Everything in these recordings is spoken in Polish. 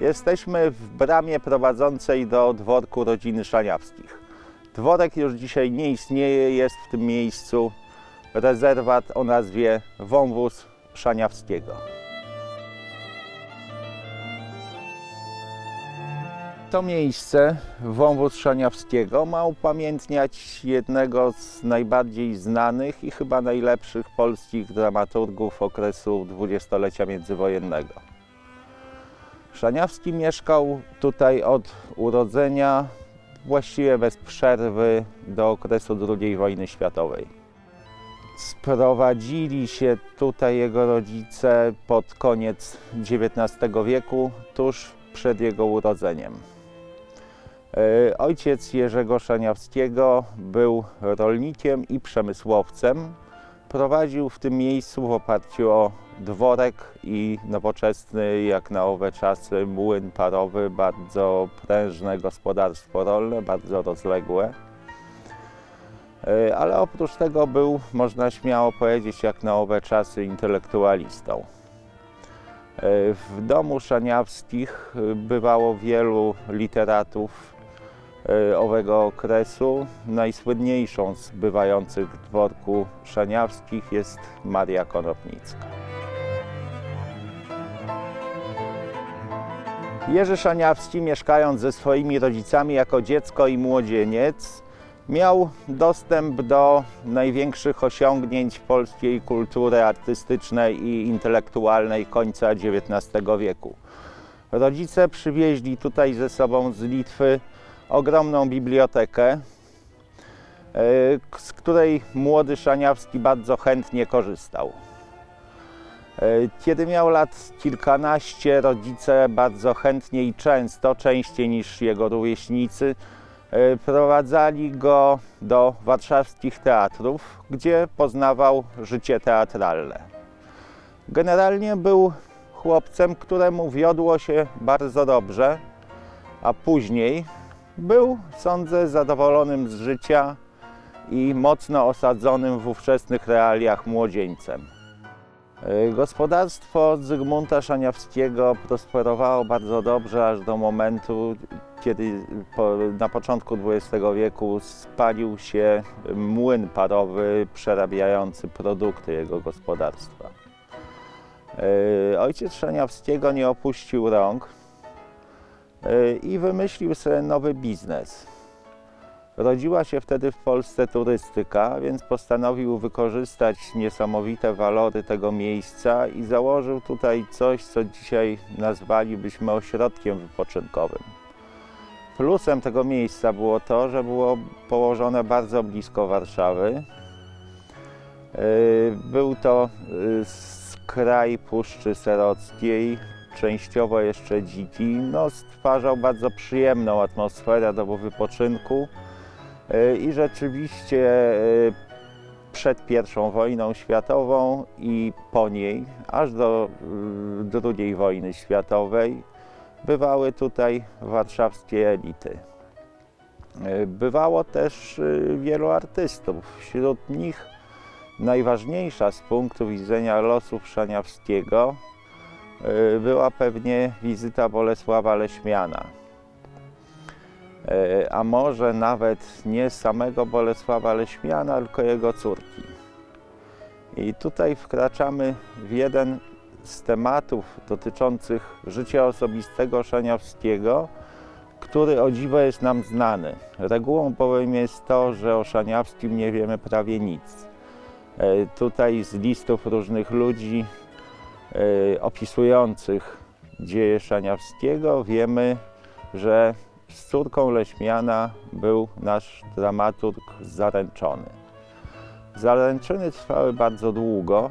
Jesteśmy w bramie prowadzącej do dworku rodziny Szaniawskich. Dworek już dzisiaj nie istnieje, jest w tym miejscu rezerwat o nazwie Wąwóz Szaniawskiego. To miejsce, Wąwóz Szaniawskiego, ma upamiętniać jednego z najbardziej znanych i chyba najlepszych polskich dramaturgów okresu dwudziestolecia międzywojennego. Szaniawski mieszkał tutaj od urodzenia, właściwie bez przerwy do okresu II wojny światowej. Sprowadzili się tutaj jego rodzice pod koniec XIX wieku, tuż przed jego urodzeniem. E, Ojciec Jerzego Szaniawskiego był rolnikiem i przemysłowcem. Prowadził w tym miejscu w oparciu o dworek i nowoczesny, jak na owe czasy, młyn parowy, bardzo prężne gospodarstwo rolne, bardzo rozległe. E, Ale oprócz tego był, można śmiało powiedzieć, jak na owe czasy, intelektualistą. E, W domu Szaniawskich e, bywało wielu literatów owego okresu. Najsłynniejszą z bywających w dworku Szaniawskich jest Maria Konopnicka. Jerzy Szaniawski, mieszkając ze swoimi rodzicami jako dziecko i młodzieniec, miał dostęp do największych osiągnięć polskiej kultury artystycznej i intelektualnej końca XIX wieku. Rodzice przywieźli tutaj ze sobą z Litwy ogromną bibliotekę, e, z której młody Szaniawski bardzo chętnie korzystał. E, Kiedy miał lat kilkanaście, rodzice bardzo chętnie i często, częściej niż jego rówieśnicy, e, prowadzali go do warszawskich teatrów, gdzie poznawał życie teatralne. Generalnie był chłopcem, któremu wiodło się bardzo dobrze, a później był, sądzę, zadowolonym z życia i mocno osadzonym w ówczesnych realiach młodzieńcem. E, Gospodarstwo Zygmunta Szaniawskiego prosperowało bardzo dobrze aż do momentu, kiedy po, na początku XX wieku spalił się młyn parowy przerabiający produkty jego gospodarstwa. E, Ojciec Szaniawskiego nie opuścił rąk e, i wymyślił sobie nowy biznes. Rodziła się wtedy w Polsce turystyka, więc postanowił wykorzystać niesamowite walory tego miejsca i założył tutaj coś, co dzisiaj nazwalibyśmy ośrodkiem wypoczynkowym. Plusem tego miejsca było to, że było położone bardzo blisko Warszawy. Yy, Był to yy, skraj Puszczy Serockiej, częściowo jeszcze dziki. No, stwarzał bardzo przyjemną atmosferę do wypoczynku. E, I rzeczywiście e, przed I wojną światową i po niej, aż do y, II wojny światowej, bywały tutaj warszawskie elity. E, Bywało też wielu artystów. Wśród nich najważniejsza z punktu widzenia losów Szaniawskiego była pewnie wizyta Bolesława Leśmiana. E, a może nawet nie samego Bolesława Leśmiana, tylko jego córki. I tutaj wkraczamy w jeden z tematów dotyczących życia osobistego Szaniawskiego, który o dziwo jest nam znany. Regułą bowiem jest to, że o Szaniawskim nie wiemy prawie nic. E, Tutaj z listów różnych ludzi e, opisujących dzieje Szaniawskiego wiemy, że z córką Leśmiana był nasz dramaturg zaręczony. Zaręczyny trwały bardzo długo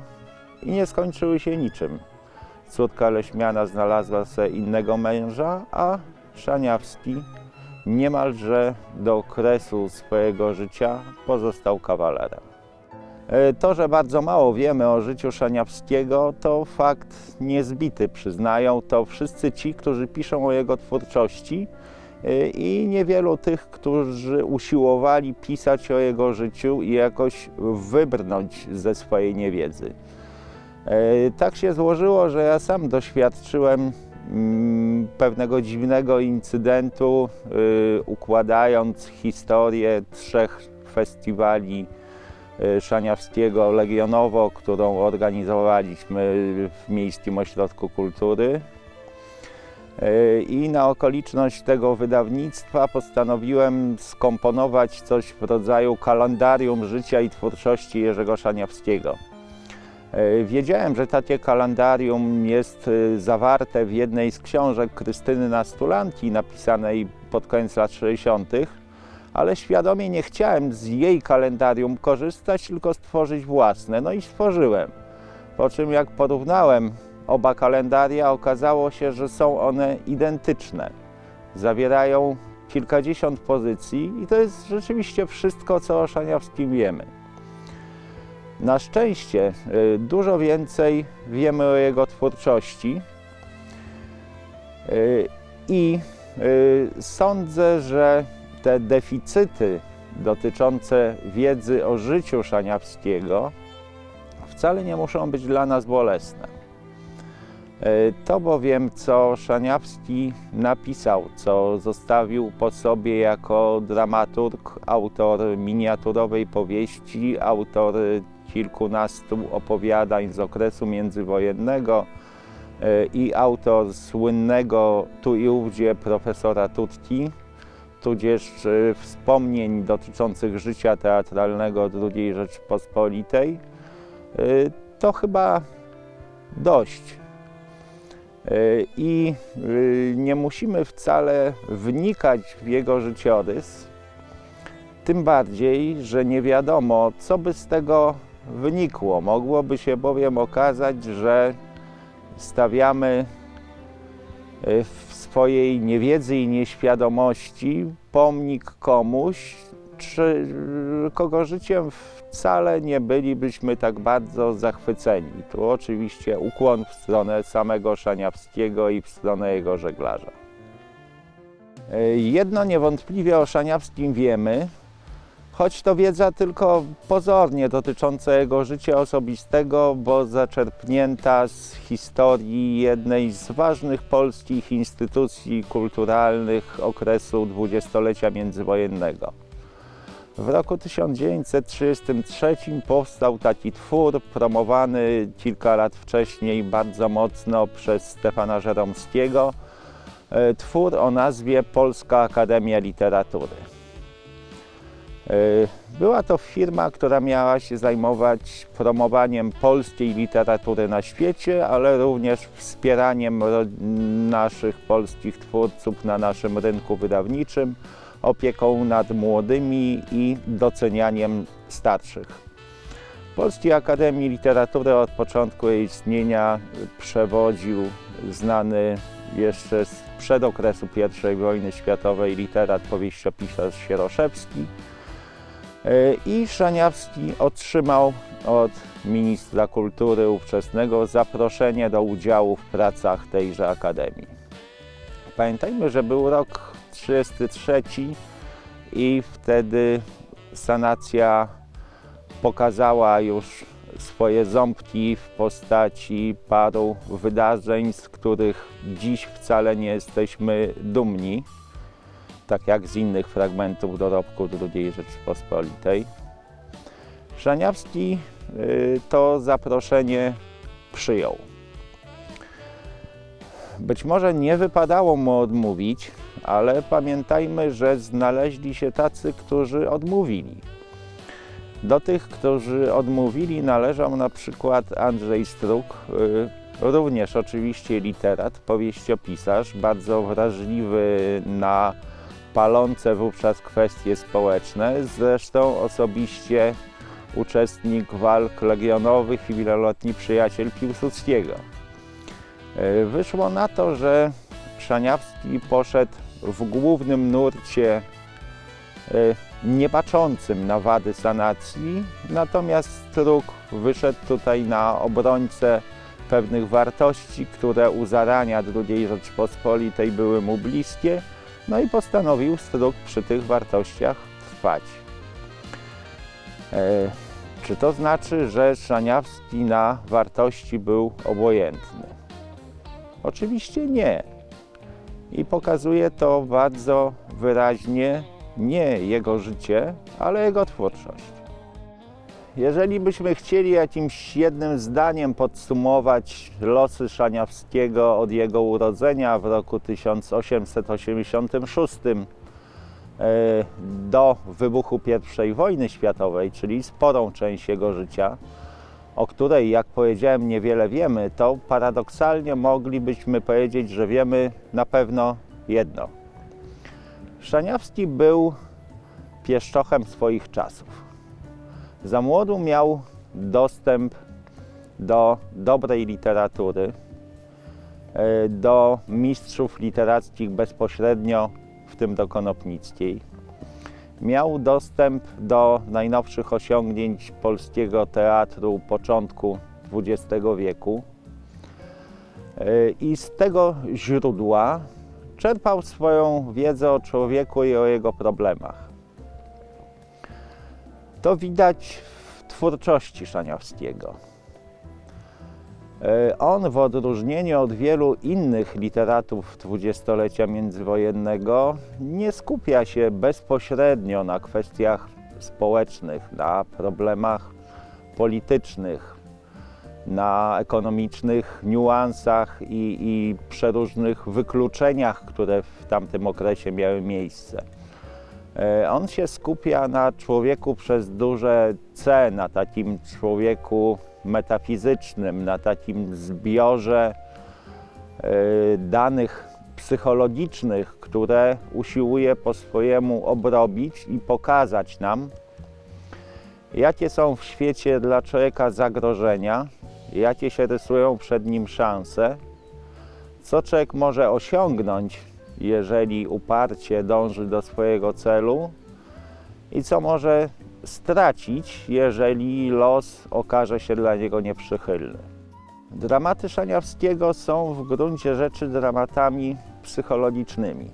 i nie skończyły się niczym. Córka Leśmiana znalazła sobie innego męża, a Szaniawski niemalże do kresu swojego życia pozostał kawalerem. E, To, że bardzo mało wiemy o życiu Szaniawskiego, to fakt niezbity, przyznają to wszyscy ci, którzy piszą o jego twórczości i niewielu tych, którzy usiłowali pisać o jego życiu i jakoś wybrnąć ze swojej niewiedzy. E, Tak się złożyło, że ja sam doświadczyłem mm, pewnego dziwnego incydentu, y, układając historię trzech festiwali y, Szaniawskiego Legionowo, którą organizowaliśmy w Miejskim Ośrodku Kultury. Y, I na okoliczność tego wydawnictwa postanowiłem skomponować coś w rodzaju kalendarium życia i twórczości Jerzego Szaniawskiego. Wiedziałem, że takie kalendarium jest e, zawarte w jednej z książek Krystyny Nastulanki, napisanej pod koniec lat 60., ale świadomie nie chciałem z jej kalendarium korzystać, tylko stworzyć własne. No i stworzyłem. Po czym jak porównałem oba kalendaria, okazało się, że są one identyczne. Zawierają kilkadziesiąt pozycji i to jest rzeczywiście wszystko, co o Szaniawskim wiemy. Na szczęście y, dużo więcej wiemy o jego twórczości Y, i y, sądzę, że te deficyty dotyczące wiedzy o życiu Szaniawskiego wcale nie muszą być dla nas bolesne. Y, To bowiem, co Szaniawski napisał, co zostawił po sobie jako dramaturg, autor miniaturowej powieści, autor kilkunastu opowiadań z okresu międzywojennego e, i autor słynnego tu i ówdzie profesora Tutki, tudzież e, wspomnień dotyczących życia teatralnego II Rzeczypospolitej, e, to chyba dość. E, I e, nie musimy wcale wnikać w jego życiorys, tym bardziej, że nie wiadomo, co by z tego wynikło. Mogłoby się bowiem okazać, że stawiamy e, w swojej niewiedzy i nieświadomości pomnik komuś, czy kogo życiem wcale nie bylibyśmy tak bardzo zachwyceni. Tu oczywiście ukłon w stronę samego Szaniawskiego i w stronę jego żeglarza. E, Jedno niewątpliwie o Szaniawskim wiemy, choć to wiedza tylko pozornie dotycząca jego życia osobistego, bo zaczerpnięta z historii jednej z ważnych polskich instytucji kulturalnych okresu dwudziestolecia międzywojennego. W roku 1933 powstał taki twór promowany kilka lat wcześniej bardzo mocno przez Stefana Żeromskiego, e, twór o nazwie Polska Akademia Literatury. E, Była to firma, która miała się zajmować promowaniem polskiej literatury na świecie, ale również wspieraniem naszych polskich twórców na naszym rynku wydawniczym, opieką nad młodymi i docenianiem starszych. Polskiej Akademii Literatury od początku jej istnienia przewodził znany jeszcze sprzed okresu I wojny światowej literat powieściopisarz Sieroszewski. E, I Szaniawski otrzymał od ministra kultury ówczesnego zaproszenie do udziału w pracach tejże akademii. Pamiętajmy, że był rok 33 i wtedy sanacja pokazała już swoje ząbki w postaci paru wydarzeń, z których dziś wcale nie jesteśmy dumni tak jak z innych fragmentów dorobku II Rzeczypospolitej. Szaniawski y, to zaproszenie przyjął. Być może nie wypadało mu odmówić, ale pamiętajmy, że znaleźli się tacy, którzy odmówili. Do tych, którzy odmówili, należał na przykład Andrzej Struk, y, również oczywiście literat, powieściopisarz, bardzo wrażliwy na palące wówczas kwestie społeczne, zresztą osobiście uczestnik walk legionowych i wieloletni przyjaciel Piłsudskiego. E, Wyszło na to, że Szaniawski poszedł w głównym nurcie e, nie baczącym na wady sanacji, natomiast Struk wyszedł tutaj na obrońcę pewnych wartości, które u zarania II Rzeczpospolitej były mu bliskie, no i postanowił Struk przy tych wartościach trwać. E, czy to znaczy, że Szaniawski na wartości był obojętny? Oczywiście nie. I pokazuje to bardzo wyraźnie nie jego życie, ale jego twórczość. Jeżeli byśmy chcieli jakimś jednym zdaniem podsumować losy Szaniawskiego od jego urodzenia w roku 1886 e, do wybuchu I wojny światowej, czyli sporą część jego życia, o której, jak powiedziałem, niewiele wiemy, to paradoksalnie moglibyśmy powiedzieć, że wiemy na pewno jedno. Szaniawski był pieszczochem swoich czasów. Za młodu miał dostęp do dobrej literatury, e, do mistrzów literackich bezpośrednio, w tym do Konopnickiej. Miał dostęp do najnowszych osiągnięć polskiego teatru początku XX wieku E, i z tego źródła czerpał swoją wiedzę o człowieku i o jego problemach. To widać w twórczości Szaniawskiego. E, On w odróżnieniu od wielu innych literatów dwudziestolecia międzywojennego nie skupia się bezpośrednio na kwestiach społecznych, na problemach politycznych, na ekonomicznych niuansach i, i przeróżnych wykluczeniach, które w tamtym okresie miały miejsce. E, On się skupia na człowieku przez duże C, na takim człowieku metafizycznym, na takim zbiorze e, danych psychologicznych, które usiłuje po swojemu obrobić i pokazać nam, jakie są w świecie dla człowieka zagrożenia, jakie się rysują przed nim szanse, co człowiek może osiągnąć, jeżeli uparcie dąży do swojego celu i co może stracić, jeżeli los okaże się dla niego nieprzychylny. Dramaty Szaniawskiego są w gruncie rzeczy dramatami psychologicznymi.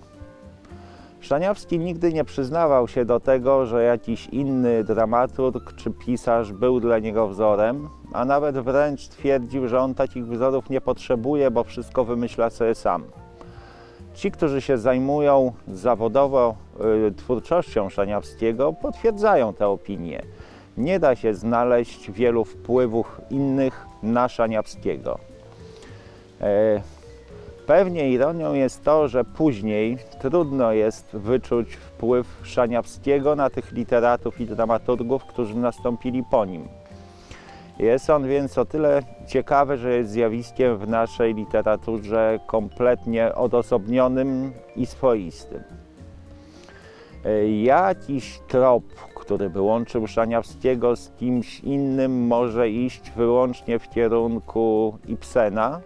Szaniawski nigdy nie przyznawał się do tego, że jakiś inny dramaturg czy pisarz był dla niego wzorem, a nawet wręcz twierdził, że on takich wzorów nie potrzebuje, bo wszystko wymyśla sobie sam. Ci, którzy się zajmują zawodowo y, twórczością Szaniawskiego, potwierdzają tę opinię. Nie da się znaleźć wielu wpływów innych na Szaniawskiego. E, Pewnie ironią jest to, że później trudno jest wyczuć wpływ Szaniawskiego na tych literatów i dramaturgów, którzy nastąpili po nim. Jest on więc o tyle ciekawy, że jest zjawiskiem w naszej literaturze kompletnie odosobnionym i swoistym. E, Jakiś trop, który by łączył Szaniawskiego z kimś innym, może iść wyłącznie w kierunku Ibsena,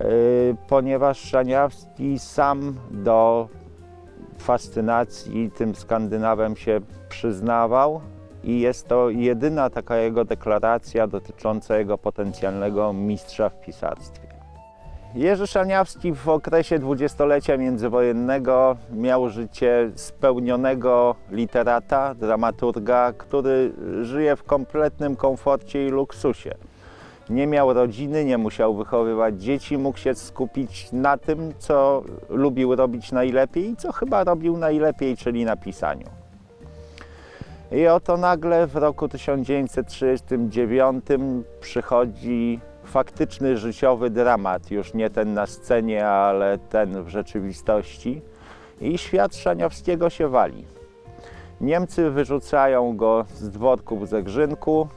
Yy, ponieważ Szaniawski sam do fascynacji tym Skandynawem się przyznawał i jest to jedyna taka jego deklaracja dotycząca jego potencjalnego mistrza w pisarstwie. Jerzy Szaniawski w okresie dwudziestolecia międzywojennego miał życie spełnionego literata, dramaturga, który żyje w kompletnym komforcie i luksusie nie miał rodziny, nie musiał wychowywać dzieci, mógł się skupić na tym, co lubił robić najlepiej i co chyba robił najlepiej, czyli na pisaniu. I oto nagle w roku 1939 przychodzi faktyczny życiowy dramat, już nie ten na scenie, ale ten w rzeczywistości. I świat Szaniowskiego się wali. Niemcy wyrzucają go z dworków w Zegrzynku,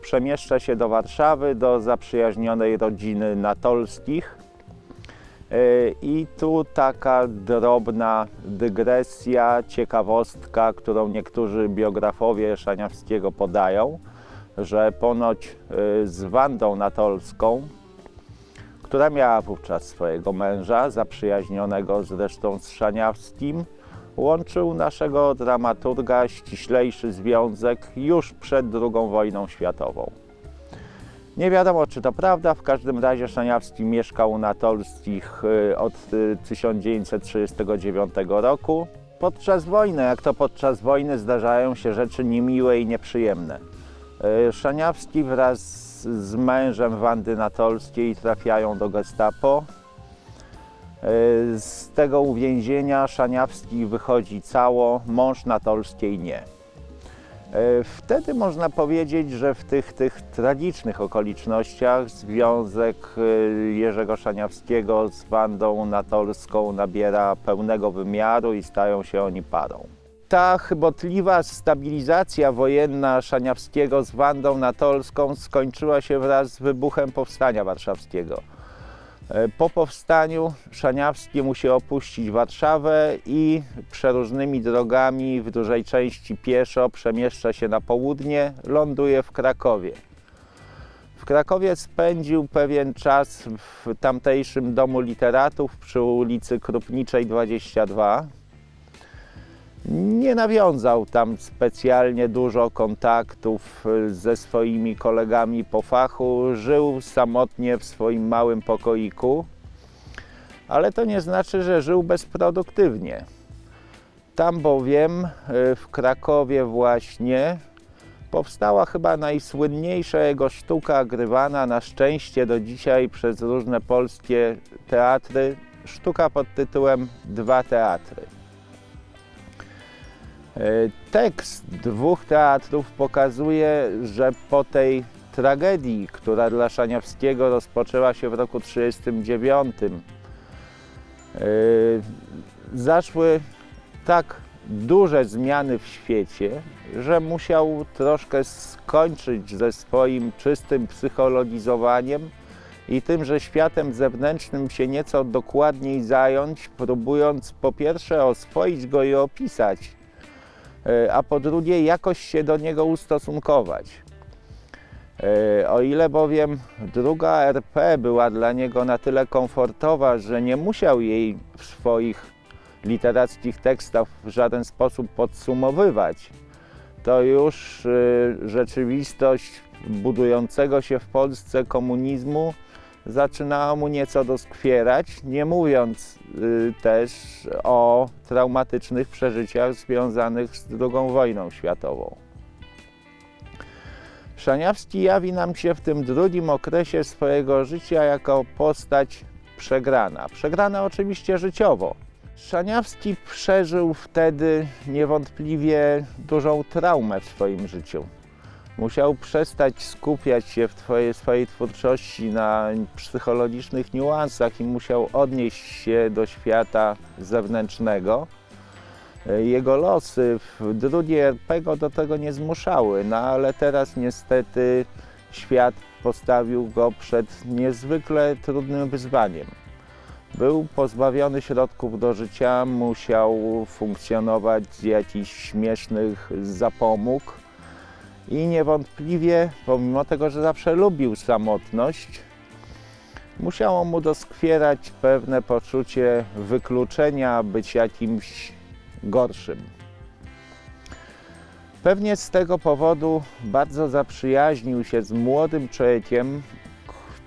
przemieszcza się do Warszawy, do zaprzyjaźnionej rodziny Natolskich. E, I tu taka drobna dygresja, ciekawostka, którą niektórzy biografowie Szaniawskiego podają, że ponoć e, z Wandą Natolską, która miała wówczas swojego męża, zaprzyjaźnionego zresztą z Szaniawskim, łączył naszego dramaturga ściślejszy związek już przed II wojną światową. Nie wiadomo, czy to prawda, w każdym razie Szaniawski mieszkał na Tolskich y, od y, 1939 roku. Podczas wojny, jak to podczas wojny, zdarzają się rzeczy niemiłe i nieprzyjemne. E, Szaniawski wraz z mężem Wandy Natolskiej trafiają do gestapo. Z tego uwięzienia Szaniawski wychodzi cało, mąż Natolskiej nie. E, Wtedy można powiedzieć, że w tych, tych tragicznych okolicznościach związek e, Jerzego Szaniawskiego z Wandą Natolską nabiera pełnego wymiaru i stają się oni parą. Ta chybotliwa stabilizacja wojenna Szaniawskiego z Wandą Natolską skończyła się wraz z wybuchem Powstania Warszawskiego. E, Po powstaniu Szaniawski musi opuścić Warszawę i przeróżnymi drogami, w dużej części pieszo, przemieszcza się na południe, ląduje w Krakowie. W Krakowie spędził pewien czas w tamtejszym domu literatów przy ulicy Krupniczej 22. Nie nawiązał tam specjalnie dużo kontaktów y, ze swoimi kolegami po fachu. Żył samotnie w swoim małym pokoiku, ale to nie znaczy, że żył bezproduktywnie. Tam bowiem y, w Krakowie właśnie powstała chyba najsłynniejsza jego sztuka grywana na szczęście do dzisiaj przez różne polskie teatry. Sztuka pod tytułem Dwa teatry. E, Tekst dwóch teatrów pokazuje, że po tej tragedii, która dla Szaniawskiego rozpoczęła się w roku 1939, zaszły tak duże zmiany w świecie, że musiał troszkę skończyć ze swoim czystym psychologizowaniem i tym, że światem zewnętrznym się nieco dokładniej zająć, próbując po pierwsze oswoić go i opisać, e, a po drugie jakoś się do niego ustosunkować. E, O ile bowiem druga RP była dla niego na tyle komfortowa, że nie musiał jej w swoich literackich tekstach w żaden sposób podsumowywać, to już y, rzeczywistość budującego się w Polsce komunizmu zaczynała mu nieco doskwierać, nie mówiąc y, też o traumatycznych przeżyciach związanych z II wojną światową. Szaniawski jawi nam się w tym drugim okresie swojego życia jako postać przegrana. Przegrana oczywiście życiowo. Szaniawski przeżył wtedy niewątpliwie dużą traumę w swoim życiu. Musiał przestać skupiać się w twojej, swojej twórczości na psychologicznych niuansach i musiał odnieść się do świata zewnętrznego. Jego losy w drugiej RP do tego nie zmuszały, no ale teraz niestety świat postawił go przed niezwykle trudnym wyzwaniem. Był pozbawiony środków do życia, musiał funkcjonować z jakichś śmiesznych zapomóg i niewątpliwie, pomimo tego, że zawsze lubił samotność, musiało mu doskwierać pewne poczucie wykluczenia, być jakimś gorszym. Pewnie z tego powodu bardzo zaprzyjaźnił się z młodym człowiekiem,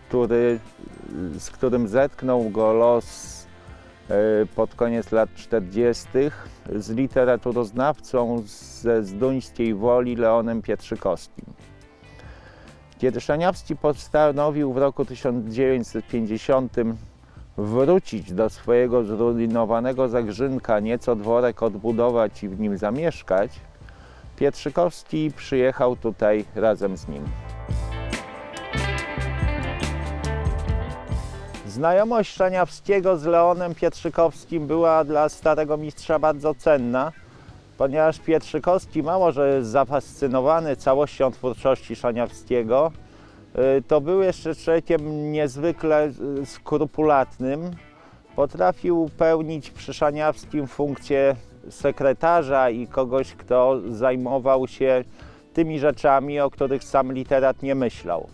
który, z którym zetknął go los pod koniec lat 40. z literaturoznawcą ze Zduńskiej Woli Leonem Pietrzykowskim. Kiedy Szaniawski postanowił w roku 1950 wrócić do swojego zrujnowanego Zagrzynka, nieco dworek odbudować i w nim zamieszkać, Pietrzykowski przyjechał tutaj razem z nim. Znajomość Szaniawskiego z Leonem Pietrzykowskim była dla starego mistrza bardzo cenna, ponieważ Pietrzykowski mało, że jest zafascynowany całością twórczości Szaniawskiego, y, to był jeszcze człowiekiem niezwykle y, skrupulatnym. Potrafił pełnić przy Szaniawskim funkcję sekretarza i kogoś, kto zajmował się tymi rzeczami, o których sam literat nie myślał.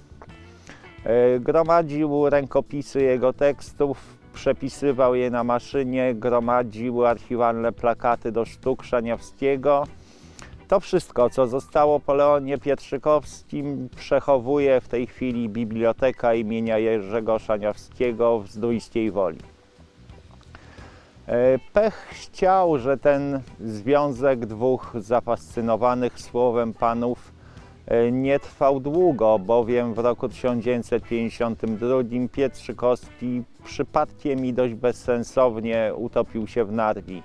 E, Gromadził rękopisy jego tekstów, przepisywał je na maszynie, gromadził archiwalne plakaty do sztuk Szaniawskiego. To wszystko, co zostało po Leonie Pietrzykowskim, przechowuje w tej chwili Biblioteka imienia Jerzego Szaniawskiego w Zdójskiej Woli. E, Pech chciał, że ten związek dwóch zafascynowanych słowem panów nie trwał długo, bowiem w roku 1952 Pietrzykowski przypadkiem i dość bezsensownie utopił się w Narwi.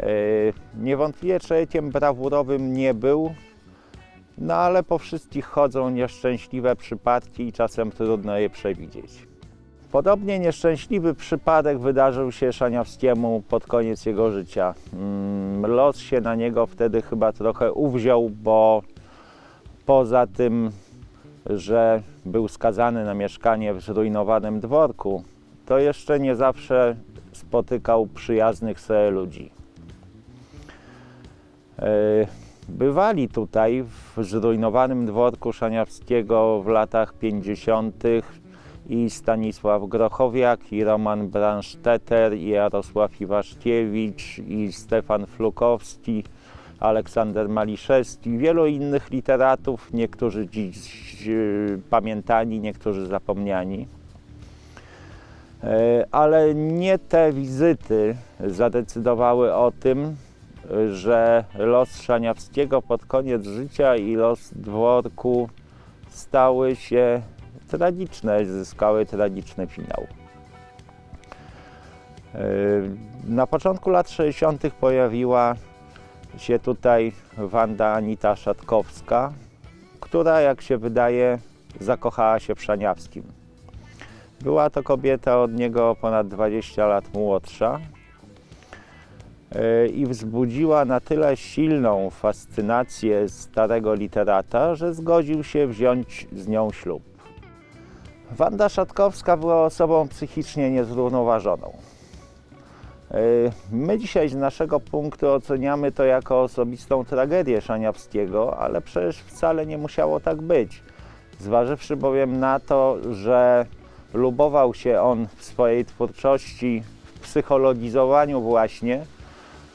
E, Niewątpliwie człowiekiem brawurowym nie był, no ale po wszystkich chodzą nieszczęśliwe przypadki i czasem trudno je przewidzieć. Podobnie nieszczęśliwy przypadek wydarzył się Szaniawskiemu pod koniec jego życia. Mm, Los się na niego wtedy chyba trochę uwziął, bo poza tym, że był skazany na mieszkanie w zrujnowanym dworku, to jeszcze nie zawsze spotykał przyjaznych sobie ludzi. E, Bywali tutaj w zrujnowanym dworku Szaniawskiego w latach 50. i Stanisław Grochowiak, i Roman Branszteter, i Jarosław Iwaszkiewicz, i Stefan Flukowski, Aleksander Maliszewski, wielu innych literatów, niektórzy dziś e, pamiętani, niektórzy zapomniani. E, Ale nie te wizyty zadecydowały o tym, że los Szaniawskiego pod koniec życia i los dworku stały się tragiczne, zyskały tragiczny finał. Yy, Na początku lat 60. pojawiła się tutaj Wanda Anita Szatkowska, która, jak się wydaje, zakochała się w Szaniawskim. Była to kobieta od niego ponad 20 lat młodsza, e, i wzbudziła na tyle silną fascynację starego literata, że zgodził się wziąć z nią ślub. Wanda Szatkowska była osobą psychicznie niezrównoważoną. E, My dzisiaj z naszego punktu oceniamy to jako osobistą tragedię Szaniawskiego, ale przecież wcale nie musiało tak być. Zważywszy bowiem na to, że lubował się on w swojej twórczości w psychologizowaniu właśnie,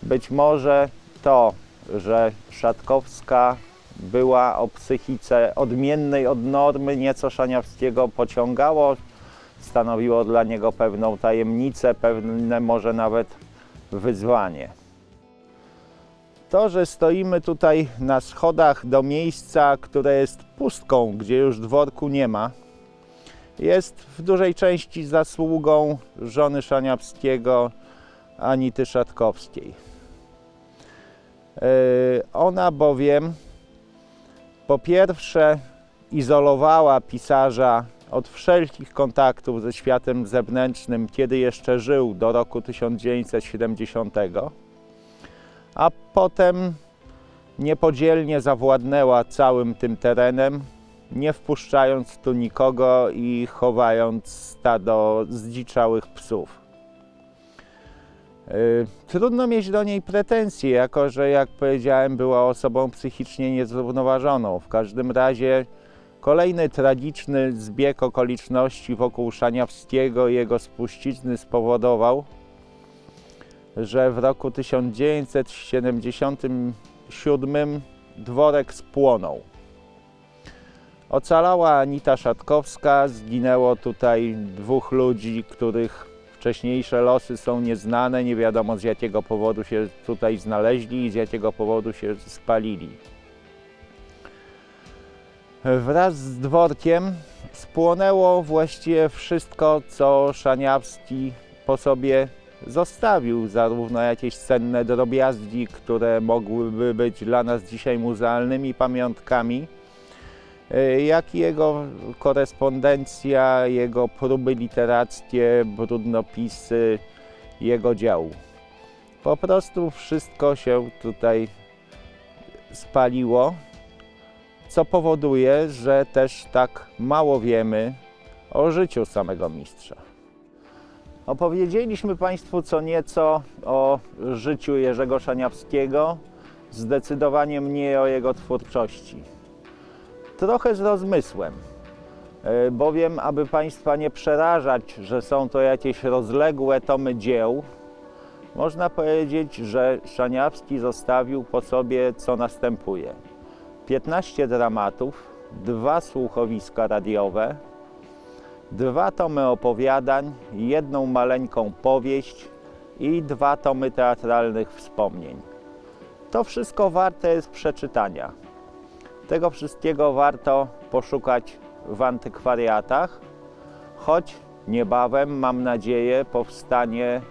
być może to, że Szatkowska była o psychice odmiennej od normy, nieco Szaniawskiego pociągało, stanowiło dla niego pewną tajemnicę, pewne może nawet wyzwanie. To, że stoimy tutaj na schodach do miejsca, które jest pustką, gdzie już dworku nie ma, jest w dużej części zasługą żony Szaniawskiego, Anity Szatkowskiej. Yy, Ona bowiem po pierwsze izolowała pisarza od wszelkich kontaktów ze światem zewnętrznym, kiedy jeszcze żył do roku 1970, a potem niepodzielnie zawładnęła całym tym terenem, nie wpuszczając tu nikogo i chowając stado zdziczałych psów. Y, Trudno mieć do niej pretensje, jako że, jak powiedziałem, była osobą psychicznie niezrównoważoną. W każdym razie kolejny tragiczny zbieg okoliczności wokół Szaniawskiego i jego spuścizny spowodował, że w roku 1977 dworek spłonął. Ocalała Anita Szatkowska, zginęło tutaj dwóch ludzi, których wcześniejsze losy są nieznane, nie wiadomo z jakiego powodu się tutaj znaleźli i z jakiego powodu się spalili. Wraz z dworkiem spłonęło właściwie wszystko, co Szaniawski po sobie zostawił, zarówno jakieś cenne drobiazgi, które mogłyby być dla nas dzisiaj muzealnymi pamiątkami, y, jak i jego korespondencja, jego próby literackie, brudnopisy jego działu. Po prostu wszystko się tutaj spaliło, co powoduje, że też tak mało wiemy o życiu samego mistrza. Opowiedzieliśmy Państwu co nieco o życiu Jerzego Szaniawskiego, zdecydowanie mniej o jego twórczości trochę z rozmysłem, e, bowiem, aby Państwa nie przerażać, że są to jakieś rozległe tomy dzieł, można powiedzieć, że Szaniawski zostawił po sobie co następuje. 15 dramatów, dwa słuchowiska radiowe, dwa tomy opowiadań, jedną maleńką powieść i dwa tomy teatralnych wspomnień. To wszystko warte jest przeczytania. Tego wszystkiego warto poszukać w antykwariatach, choć niebawem, mam nadzieję, powstanie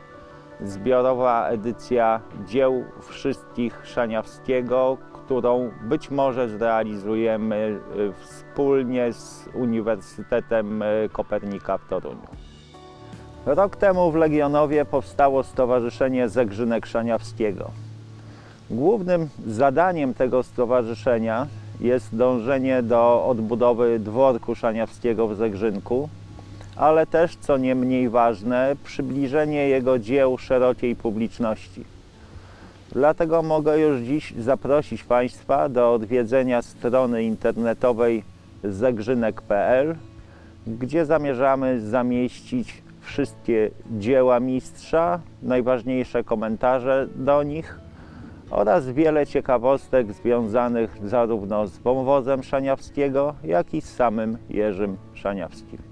zbiorowa edycja dzieł wszystkich Szaniawskiego, którą być może zrealizujemy y, wspólnie z Uniwersytetem y, Kopernika w Toruniu. Rok temu w Legionowie powstało Stowarzyszenie Zegrzynek Szaniawskiego. Głównym zadaniem tego stowarzyszenia jest dążenie do odbudowy dworku szaniawskiego w Zegrzynku, ale też, co nie mniej ważne, przybliżenie jego dzieł szerokiej publiczności. Dlatego mogę już dziś zaprosić Państwa do odwiedzenia strony internetowej zegrzynek.pl, gdzie zamierzamy zamieścić wszystkie dzieła mistrza, najważniejsze komentarze do nich oraz wiele ciekawostek związanych zarówno z wąwozem Szaniawskiego, jak i z samym Jerzym Szaniawskim.